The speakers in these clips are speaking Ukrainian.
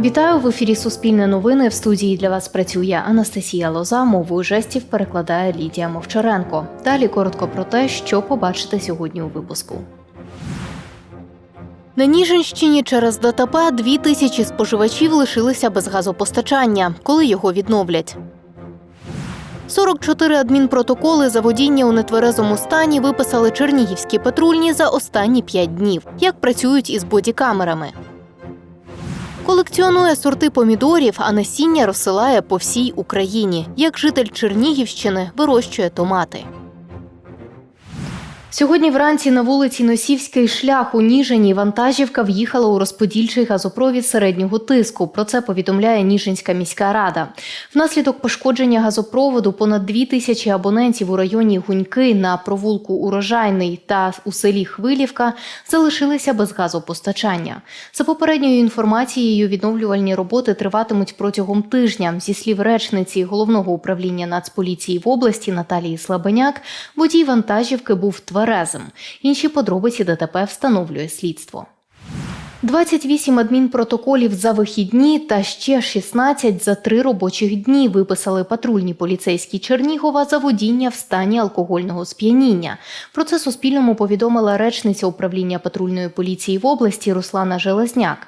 Вітаю в ефірі Суспільне новини. В студії для вас працює Анастасія Лоза. Мовою жестів перекладає Лідія Мовчаренко. Далі коротко про те, що побачите сьогодні у випуску. На Ніжинщині через ДТП дві тисячі споживачів лишилися без газопостачання. Коли його відновлять? 44 адмінпротоколи за водіння у нетверезому стані виписали чернігівські патрульні за останні 5 днів. Як працюють із бодікамерами? Колекціонує сорти помідорів, а насіння розсилає по всій Україні. Як житель Чернігівщини вирощує томати. Сьогодні вранці на вулиці Носівський шлях у Ніжині вантажівка в'їхала у розподільчий газопровід середнього тиску. Про це повідомляє Ніжинська міська рада. Внаслідок пошкодження газопроводу понад дві тисячі абонентів у районі Гуньки на провулку Урожайний та у селі Хвилівка залишилися без газопостачання. За попередньою інформацією, відновлювальні роботи триватимуть протягом тижня. Зі слів речниці головного управління Нацполіції в області Наталії Слабеняк, водій вантажівки був тверезим. Інші подробиці ДТП встановлює слідство. 28 адмінпротоколів за вихідні та ще 16 за три робочих дні виписали патрульні поліцейські Чернігова за водіння в стані алкогольного сп'яніння. Про це Суспільному повідомила речниця управління патрульної поліції в області Руслана Железняк.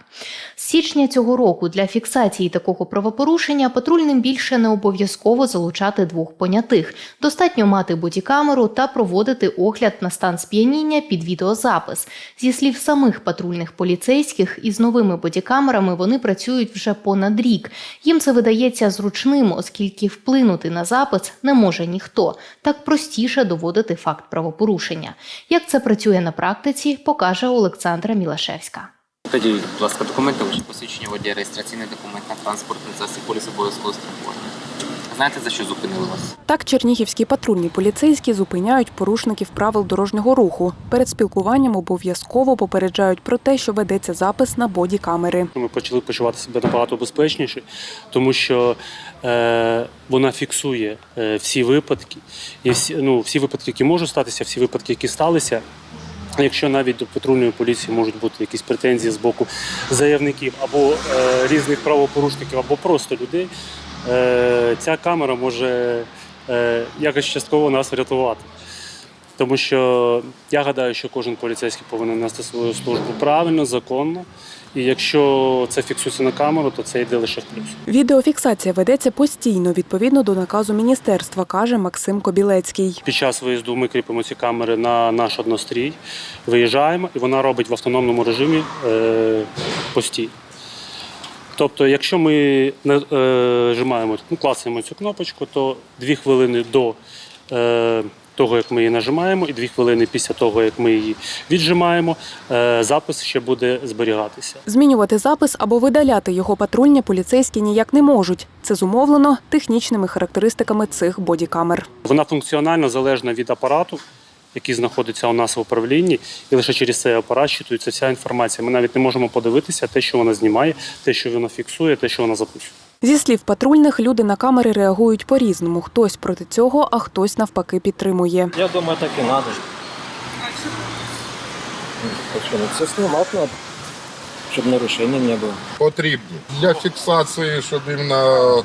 З січня цього року для фіксації такого правопорушення патрульним більше не обов'язково залучати двох понятих. Достатньо мати бодікамеру та проводити огляд на стан сп'яніння під відеозапис. Зі слів самих патрульних поліцейських, із новими бодікамерами вони працюють вже понад рік. Їм це видається зручним, оскільки вплинути на запис не може ніхто. Так простіше доводити факт правопорушення. Як це працює на практиці, покаже Олександра Мілашевська. Тоді, будь ласка, документи, ваше посвідчення водія, реєстраційний документ на транспортний засіб поліс обов'язкового страхування. Знаєте, за що зупинили вас? Так чернігівські патрульні поліцейські зупиняють порушників правил дорожнього руху. Перед спілкуванням обов'язково попереджають про те, що ведеться запис на бодікамери. Ми почали почувати себе набагато безпечніше, тому що е, вона фіксує е, всі випадки, і всі, ну, всі випадки, які можуть статися, всі випадки, які сталися. Якщо навіть до патрульної поліції можуть бути якісь претензії з боку заявників або е, різних правопорушників, або просто людей, ця камера може е, якось частково нас врятувати. Тому що я гадаю, що кожен поліцейський повинен нести свою службу правильно, законно. І якщо це фіксується на камеру, то це йде лише в плюс. Відеофіксація ведеться постійно відповідно до наказу міністерства, каже Максим Кобілецький. Під час виїзду ми кріпимо ці камери на наш однострій, виїжджаємо, і вона робить в автономному режимі е, постій. Тобто, якщо ми нажимаємо, ну, клацаємо цю кнопочку, то дві хвилини до е, того, як ми її нажимаємо, і дві хвилини після того, як ми її віджимаємо, е, запис ще буде зберігатися. Змінювати запис або видаляти його патрульні поліцейські ніяк не можуть. Це зумовлено технічними характеристиками цих бодікамер. Вона функціонально залежна від апарату, який знаходиться у нас в управлінні, і лише через цей апарат щитується вся інформація. Ми навіть не можемо подивитися те, що вона знімає, те, що вона фіксує, те, що вона записує. Зі слів патрульних, люди на камери реагують по-різному. Хтось проти цього, а хтось навпаки підтримує. Я думаю, так и надо. Почему? Все снимать надо, чтобы нарушений не было. потрібні для фіксації, щоб іменно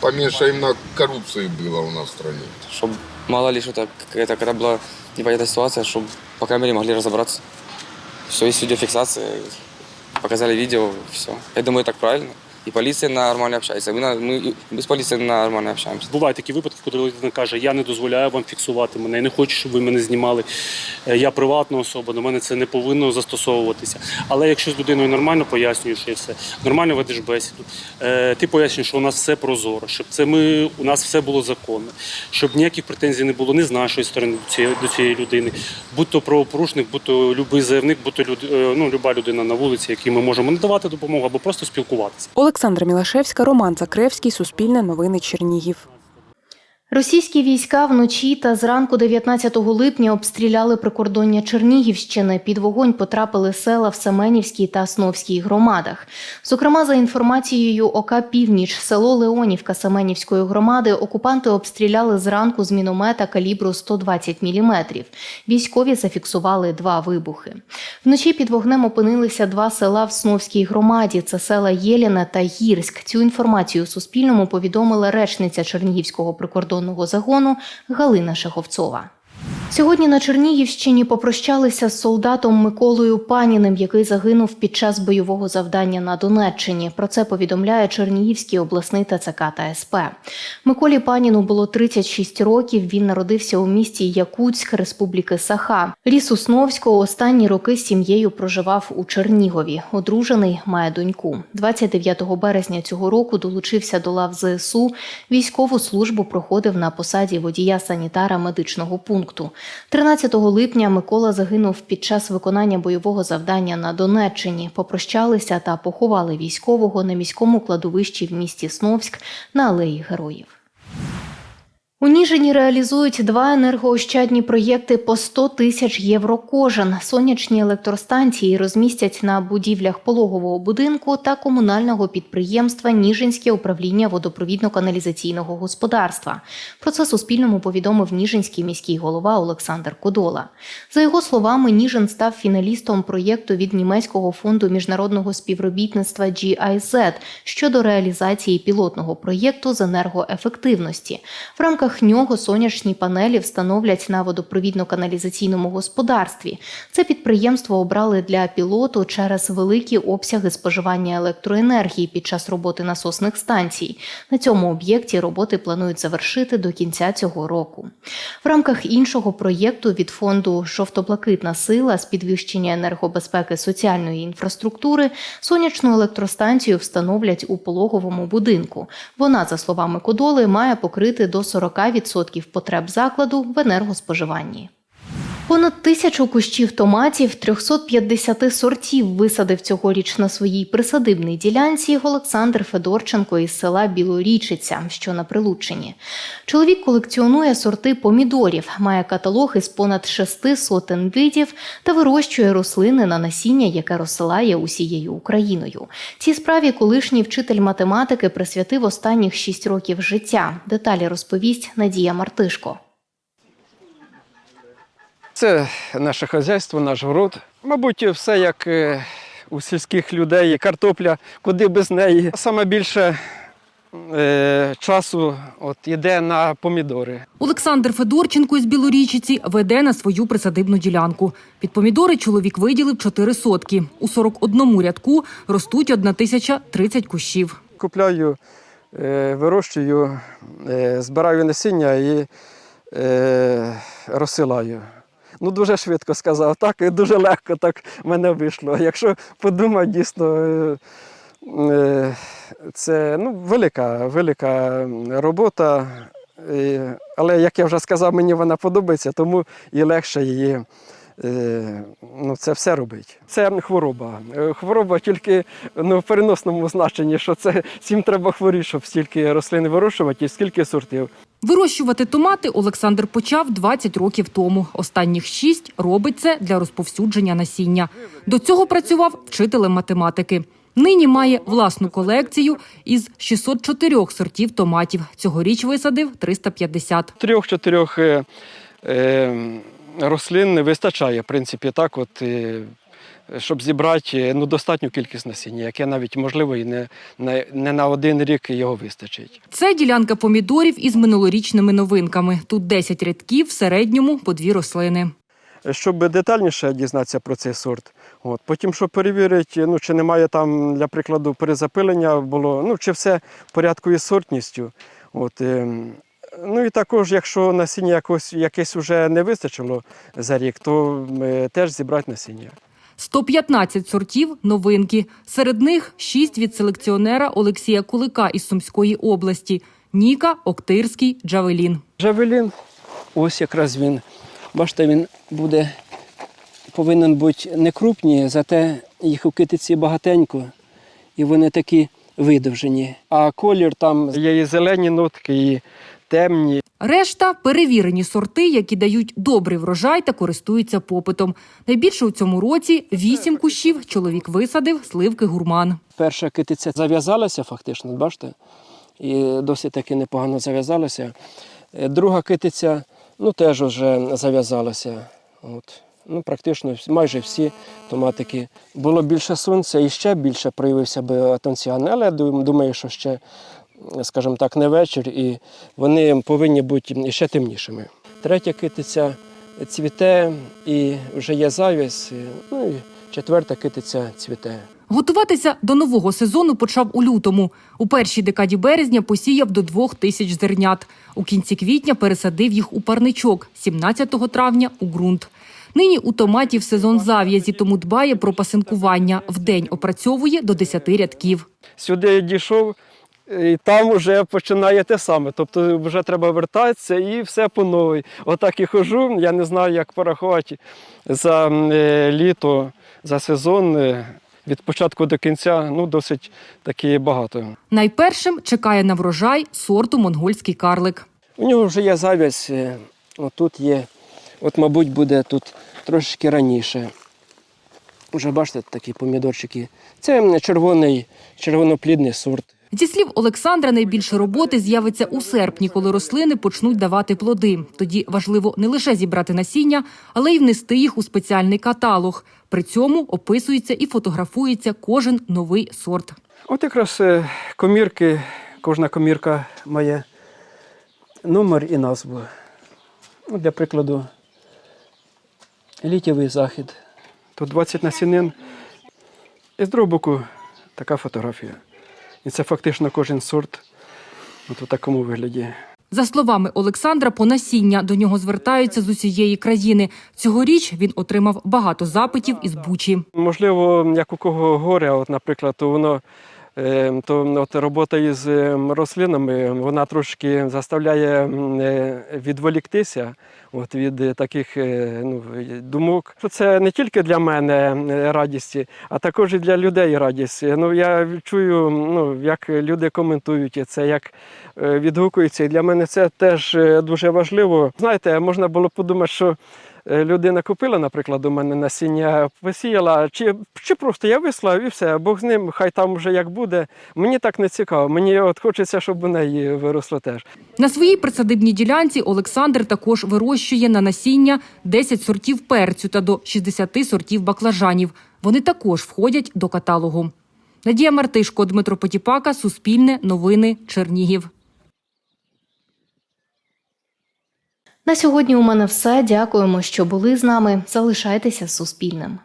поменьше іменно корупції було у нас в стране. чтобы мало ли что-то, какая-то, когда была непонятная ситуация, чтобы по камере могли разобраться. Все, есть видеофиксация, показали видео, все. Я думаю, так правильно. И полиция нормально общается. Мы, на- мы и без полиции нормально общаемся. Бувають такі випадки, коли людина каже, я не дозволяю вам фіксувати мене, я не хочу, щоб ви мене знімали. Е, Я приватна особа, до мене це не повинно застосовуватися. Але якщо з людиною нормально пояснюєш і все, нормально ведеш бесіду, е, ти пояснюєш, що у нас все прозоро, щоб це ми, у нас все було законно, щоб ніяких претензій не було ні з нашої сторони до цієї, до цієї людини, будь то правопорушник, будь то любий заявник, будь то люд, е, ну, люба людина на вулиці, якій ми можемо надавати допомогу або просто спілкуватися. Олександра Мілашевська, Роман Закревський, Суспільне новини Чернігів. Російські війська вночі та зранку 19 липня обстріляли прикордоння Чернігівщини. Під вогонь потрапили села в Семенівській та Сновській громадах. Зокрема, за інформацією ОК Північ, село Леонівка Семенівської громади окупанти обстріляли зранку з міномета калібру 120 мм. Військові зафіксували два вибухи. Вночі під вогнем опинилися два села в Сновській громаді. Це села Єліна та Гірськ. Цю інформацію Суспільному повідомила речниця Чернігівського прикордонного загону Галина Шаховцова. Сьогодні на Чернігівщині попрощалися з солдатом Миколою Паніним, який загинув під час бойового завдання на Донеччині. Про це повідомляє Чернігівський обласний ТЦК та СП. Миколі Паніну було 36 років. Він народився у місті Якутськ Республіки Саха. Ріс у Сновського останні роки з сім'єю проживав у Чернігові. Одружений має доньку. 29 березня цього року долучився до лав ЗСУ. Військову службу проходив на посаді водія санітара медичного пункту. 13 липня Микола загинув під час виконання бойового завдання на Донеччині. Попрощалися та поховали військового на міському кладовищі в місті Сновськ на алеї героїв. У Ніжині реалізують два енергоощадні проєкти по 100 тисяч євро кожен. Сонячні електростанції розмістять на будівлях пологового будинку та комунального підприємства Ніжинське управління водопровідно-каналізаційного господарства. Про це Суспільному повідомив Ніжинський міський голова Олександр Кодола. За його словами, Ніжин став фіналістом проєкту від німецького фонду міжнародного співробітництва GIZ щодо реалізації пілотного проєкту з енергоефективності. В рамках нього сонячні панелі встановлять на водопровідно-каналізаційному господарстві. Це підприємство обрали для пілоту через великі обсяги споживання електроенергії під час роботи насосних станцій. На цьому об'єкті роботи планують завершити до кінця цього року. В рамках іншого проєкту від фонду Жовто-блакитна сила з підвищення енергобезпеки соціальної інфраструктури сонячну електростанцію встановлять у пологовому будинку. Вона, за словами Кодоли, має покрити до 40% потреб закладу в енергоспоживанні. Понад тисячу кущів томатів 350 сортів висадив цьогоріч на своїй присадибній ділянці Олександр Федорченко із села Білорічиця, що на Прилуччині. Чоловік колекціонує сорти помідорів, має каталог із понад шести сотень видів та вирощує рослини на насіння, яке розсилає усією Україною. Цій справі колишній вчитель математики присвятив останніх шість років життя. Деталі розповість Надія Мартишко. Це наше хазяйство, наш город. Мабуть, все як е, у сільських людей, картопля, куди без неї. Саме більше е, часу от, йде на помідори. Олександр Федорченко із Білорічиці веде на свою присадибну ділянку. Під помідори чоловік виділив 4 сотки. У 41 рядку ростуть 1030 кущів. Купляю, е, вирощую, е, збираю насіння і е, розсилаю. Ну, дуже швидко сказав, так, і дуже легко так мене вийшло. Якщо подумати, дійсно, е, е, це ну, велика, велика робота. Але, як я вже сказав, мені вона подобається, тому і легше її. е, Ну, це все робить. Це хвороба. Е, Хвороба тільки ну, в переносному значенні, що це всім треба хворіти, щоб стільки рослин вирощувати і скільки сортів. Вирощувати томати Олександр почав 20 років тому. Останніх шість робить це для розповсюдження насіння. До цього працював вчителем математики. Нині має власну колекцію із 604 сортів томатів. Цьогоріч висадив 350. Трьох-чотирьох е, е, рослин не вистачає, в принципі, так, от, е, щоб зібрати ну, достатню кількість насіння, яке навіть можливо і не, не, не на один рік його вистачить. Це ділянка помідорів із минулорічними новинками. Тут 10 рядків, в середньому по дві рослини. Щоб детальніше дізнатися про цей сорт. От. Потім, щоб перевірити, ну, чи немає там, для прикладу, перезапилення було, ну, чи все в порядку із сортністю. От, ем, Ну і також, якщо насіння якось, якесь вже не вистачило за рік, то е, теж зібрати насіння. 115 сортів новинки. Серед них 6 від селекціонера Олексія Кулика із Сумської області. Ніка, Октирський, Джавелін. Джавелін, ось якраз він. Бачите, він буде, повинен бути не крупні, зате їх у китиці багатенько, і вони такі видовжені. А колір там є і зелені нотки, і темні. Решта перевірені сорти, які дають добрий врожай та користуються попитом. Найбільше у цьому році вісім кущів чоловік висадив сливки гурман. Перша китиця зав'язалася фактично, бачите? І досить таки непогано зав'язалася. Е, Друга китиця ну, теж вже зав'язалася. От. Ну, практично майже всі томатики. Було більше сонця і ще більше проявився би атонціан, але дум- думаю, що ще, скажімо так, не вечір, і вони повинні бути ще темнішими. Третя китиця цвіте і вже є завіс. Ну і четверта китиця цвіте. Готуватися до нового сезону почав у лютому. У першій декаді березня посіяв до двох тисяч зернят. У кінці квітня пересадив їх у парничок, 17 травня у ґрунт. Нині у томатів сезон зав'язі, тому дбає про пасинкування. Вдень опрацьовує до 10 рядків. сюди дійшов, і там вже починає те саме. Тобто вже треба вертатися і все по новій. Отак і хожу. Я не знаю, як порахувати за е, літо, за сезон. е, Від початку до кінця ну, досить таки багато. Найпершим чекає на врожай сорту монгольський карлик. У нього вже є завязь, е, отут є. От, мабуть, буде тут трошечки раніше. Уже бачите, такі помідорчики. Це червоний, червоноплідний сорт. Зі слів Олександра, найбільше роботи з'явиться у серпні, коли рослини почнуть давати плоди. Тоді важливо не лише зібрати насіння, але й внести їх у спеціальний каталог. При цьому описується і фотографується кожен новий сорт. От якраз е, комірки, кожна комірка має номер і назву. Ну, для прикладу, літєвий захід. Тут 20 насінин. І з другого боку така фотографія. І це фактично кожен сорт от у такому вигляді. За словами Олександра, по насіння до нього звертаються з усієї країни. Цьогоріч він отримав багато запитів із Бучі. Можливо, як у кого горе, от, наприклад, то воно е, то от робота із е, рослинами вона трошки заставляє е, відволіктися от, від е, таких е, ну, думок. Що Це не тільки для мене е, радість, а також і для людей радість. Ну, я чую, ну, як люди коментують це, як е, відгукуються. І для мене це теж е, дуже важливо. Знаєте, можна було подумати, що е, людина купила, наприклад, у мене насіння, посіяла, чи, чи просто я вислав і все, Бог з ним, хай там вже як буде. Мені так не цікаво. Мені от хочеться, щоб у неї виросло теж. На своїй присадибній ділянці Олександр також вирощує на насіння 10 сортів перцю та до 60 сортів баклажанів. Вони також входять до каталогу. Надія Мартишко, Дмитро Потіпака, Суспільне, Новини, Чернігів. На сьогодні у мене все. Дякуємо, що були з нами. Залишайтеся Суспільним.